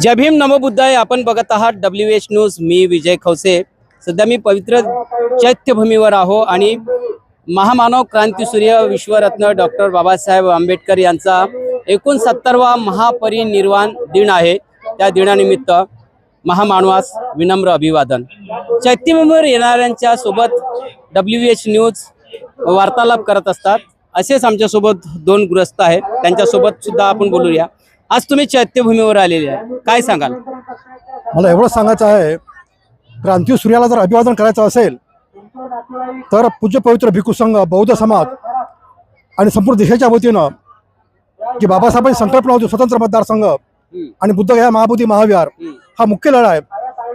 जय भीम नमो आपण बघत आहात डब्ल्यू एच न्यूज मी विजय खवसे. सध्या मी पवित्र चैत्यभूमीवर आहो आणि महामानव क्रांतीसूर्य विश्वरत्न डॉक्टर बाबासाहेब आंबेडकर यांचा एकोणसत्तरवा महापरिनिर्वाण दिन आहे. त्या दिनानिमित्त महामानवास विनम्र अभिवादन. चैत्यभूमीवर येणाऱ्यांच्या सोबत डब्ल्यू एच न्यूज वार्तालाप करत असतात. असेच आमच्यासोबत दोन गृहस्थ आहेत. त्यांच्यासोबत सुद्धा आपण बोलूया. आज तुम्ही चैत्यभूमीवर आलेले आहे. काय सांगाल? मला एवढं सांगायचं आहे क्रांती सूर्याला जर अभिवादन करायचं असेल तर पूज्य पवित्र भिक्खू संघ बौद्ध समाज आणि संपूर्ण देशाच्या वतीनं जी बाबासाहेबांची संकल्पना होती स्वतंत्र मतदारसंघ आणि बुद्ध गया महाबोधी महाविहार हा मुख्य लढा आहे.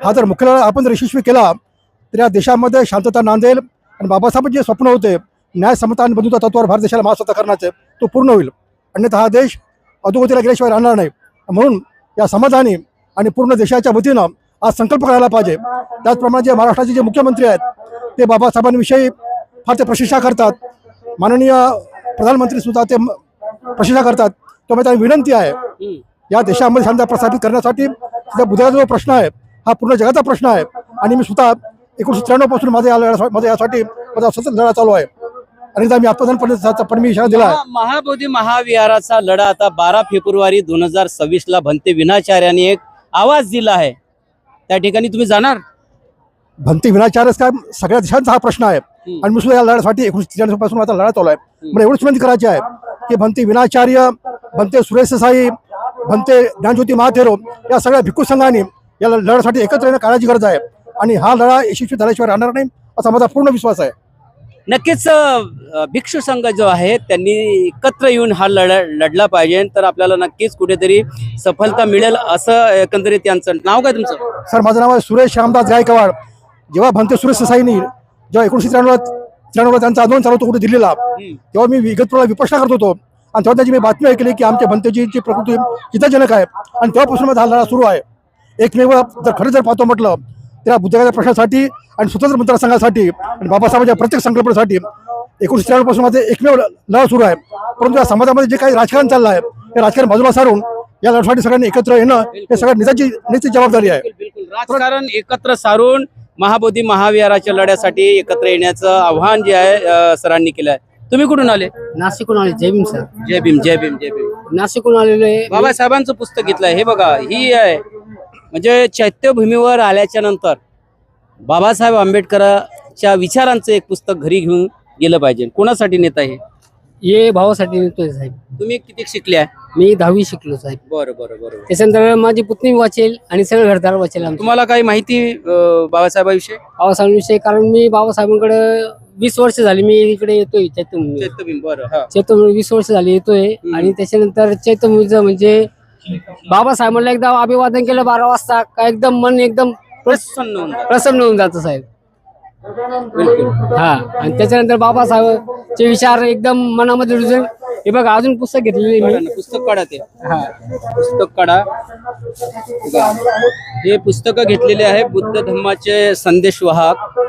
हा जर मुख्य लढा आपण जर यशस्वी केला तर या देशामध्ये शांतता नांदेल आणि बाबासाहेबांचे जे स्वप्न होते न्याय समता आणि बंधुता तत्वावर भारत देशाला महासत्ता करण्याचे तो पूर्ण होईल. अन्यथा हा देश अधोगतीला गेल्याशिवाय राहणार नाही. म्हणून या समाजाने आणि पूर्ण देशाच्या वतीनं आज संकल्प करायला पाहिजे. त्याचप्रमाणे जे महाराष्ट्राचे जे मुख्यमंत्री आहेत ते बाबासाहेबांविषयी फार ते प्रशंसा करतात. माननीय प्रधानमंत्री सुद्धा ते प्रशंसा करतात. त्यामुळे त्यांना विनंती आहे या देशामध्ये शांतता प्रस्थापित करण्यासाठी सुद्धा बुद्धाचा जो प्रश्न आहे हा पूर्ण जगाचा प्रश्न आहे. आणि मी स्वतः एकोणीसशे त्र्याण्णवपासून माझ्या या लढा माझ्या यासाठी माझा सतत लढा चालू आहे. आणि एकदा मी आत्मदान पण मी इशारा दिला महाबोधी महाविहाराचा लढा आता बारा फेब्रुवारी दोन हजार सव्वीस ला भंते विनाचार्याने एक आवाज दिला आहे. त्या ठिकाणी तुम्ही जाणार? भंती विनाचारच काय? सगळ्या देशांचा हा प्रश्न आहे. आणि मी सुद्धा या लढ्यासाठी एकोणीसशे पासून माझा लढा चालू आहे. मला एवढीच विनंती करायची आहे की भंती विनाचार्य भंते सुरेश साई भंते ज्ञानज्योती महाथेरो या सगळ्या भिक्खू संघांनी या लढ्यासाठी एकत्र येणं काळाची गरज आहे. आणि हा लढा यशस्वी झाल्याशिवाय राहणार नाही असा माझा पूर्ण विश्वास आहे. नक्कीच भिक्षू संघ जो आहे त्यांनी एकत्र येऊन हा लढा लढला पाहिजे. तर आपल्याला नक्कीच कुठेतरी सफलता मिळेल असं एकंदरीत त्यांचं नाव काय तुमचं? सर माझं नाव आहे सुरेश श्यामदास गायकवाड. जेव्हा भंते सुरेश साईनी जेव्हा एकोणीसशे त्र्याण्णव त्र्याण्णवला त्यांचं आंदोलन चालू होतं कुठे दिल्लीला तेव्हा मी विगतपूर्वक विपक्षणा करत होतो. आणि तेव्हा त्याची मी बातमी ऐकली की आमच्या भंतेची जी प्रकृती चिंताजनक आहे. आणि तेव्हापासून माझा हा लढा सुरू आहे. एकमेव जर खरं जर पाहतो म्हटलं त्या बुद्धाच्या प्रश्नासाठी आणि स्वतंत्र मतदारसंघासाठी आणि बाबासाहेबांच्या प्रत्येक संकल्पनेसाठी एकोणीसशे त्र्याण्णवपासून माझे एकमेव लढा सुरू आहे. परंतु या समाजामध्ये जे काही राजकारण चाललं आहे ते राजकारण बाजूला सारून या लढ्यासाठी सगळ्यांनी एकत्र येणं हे सगळ्यात निजाची नैतिक जबाबदारी आहे. राजकारण एकत्र सारून महाबोधी महाविहाराच्या लढ्यासाठी एकत्र येण्याचं आव्हान जे आहे सरांनी केलं आहे तुम्ही कुठून आले? नाशिकहून आले जय भीम सर. जय भीम जय भीम जय भीम. नाशिकहून आलेलो आहे. बाबासाहेबांचं पुस्तक घेतलंय. हे बघा ही आहे म्हणजे चैत्यभूमीवर आल्याच्यानंतर बाबासाहेब आंबेडकरच्या विचारांचं एक पुस्तक घरी घेऊन गेलं पाहिजे. कोणासाठी नेता हे? ये भावासाठी नेतोय साहेब. तुम्ही किती शिकले आहे? मी दहावी शिकलो साहेब. बरं बरं बरं त्याच्यानंतर माझी पुतणी वाचेल आणि सगळं घरदार वाचेल आमचं. तुम्हाला काही माहिती अं, बाबासाहेबांविषयी? बाबासाहेबांविषयी कारण मी बाबासाहेबांकडे वीस वर्ष झाली. मी इकडे येतोय चैत्यभूमी चैत्यभूमी बरं हा. चैत्यभूमी वीस वर्ष झाली येतोय. आणि त्याच्यानंतर चैत्यभूमीचं म्हणजे बाबासाहेबांना एकदा अभिवादन केलं बारा वाजता का एकदम मन एकदम प्रस- प्रसन्न होऊन. प्रसन्न होऊन जातं साहेब. बिलकुल हा आणि त्याच्यानंतर बाबासाहेबचे विचार एकदम मनामध्ये रुजून हे बघा अजून पुस्तक घेतलेले मी. ना, पुस्तक काढा ते. हा. पुस्तक काढा. बघा. हे पुस्तक घेतलेले आहे बुद्ध धम्माचे संदेश वाहक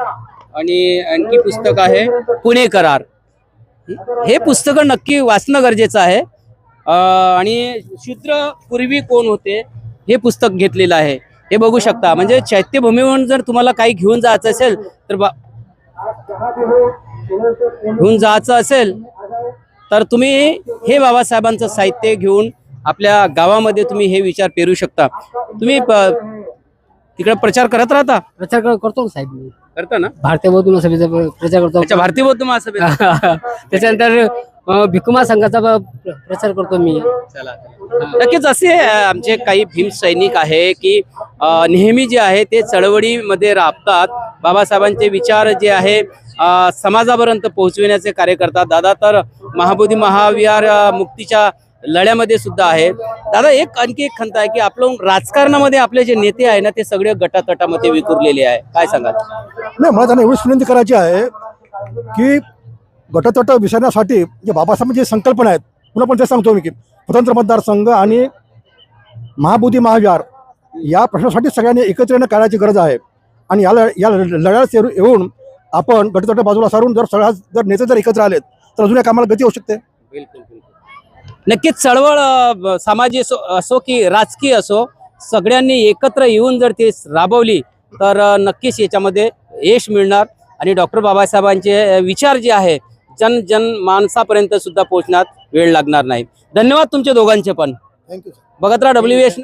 आणि आणखी पुस्तक आहे पुणे करार. हे पुस्तक नक्की वाचणं गरजेचं आहे. आणि शूद्र पूर्वी कोण होते हे पुस्तक घेतलेलं आहे. हे बघू शकता. म्हणजे चैत्यभूमीवरून जर तुम्हाला काही घेऊन जायचं असेल तर घेऊन जायचं असेल तर तुम्ही हे बाबासाहेबांचं साहित्य घेऊन आपल्या गावामध्ये तुम्ही हे विचार पेरू शकता. तुम्ही तिकडे प्रचार करत राहता? प्रचार कर- करतो साहेब मी. करता ना? भारतीय बौद्ध महासभेचा प्र- प्रचार करतो. भारतीय बौद्ध महासभेत त्याच्यानंतर भिकुमा संघाचा प्रचार करतो मी. चला नक्कीच असे आमचे काही भीम सैनिक आहे की नेहमी जे आहे ते चळवळीमध्ये राबतात. बाबासाहेबांचे विचार जे आहे समाजापर्यंत पोहोचविण्याचे कार्य करतात. दादा तर महाबोधी महाविहार मुक्तीच्या लढ्यामध्ये सुद्धा आहे. दादा एक आणखी एक खंत आहे की आपलं राजकारणामध्ये आपले जे नेते आहे ना ते सगळे गटातटामध्ये विखुरलेले आहे. काय सांगाल? नाही मला त्यांना एवढीच विनंती करायची आहे की गटतट विसरण्यासाठी जे बाबासाहेबांची संकल्पना आहेत पुन्हा पण ते सांगतो मी की स्वतंत्र मतदारसंघ आणि महाबोधी महाविहार या प्रश्नासाठी सगळ्यांनी एकत्र येणं करायची गरज आहे. आणि याला या लढ्यास येऊन आपण गटतट बाजूला सारून जर सगळ्या जर नेते जर एकत्र आलेत तर अजून या कामाला गती होऊ शकते. बिलकुल नक्कीच चळवळ सामाजिक असो असो की राजकीय असो सगळ्यांनी एकत्र येऊन जर ती राबवली तर नक्कीच याच्यामध्ये यश मिळणार. आणि डॉक्टर बाबासाहेबांचे विचार जे आहे जन जन माणसापर्यंत सुद्धा पोहोचण्यात वेळ लागणार नाही. धन्यवाद तुमच्या दोघांचे पण. थँक्यू बघत राहा डब्ल्यू एच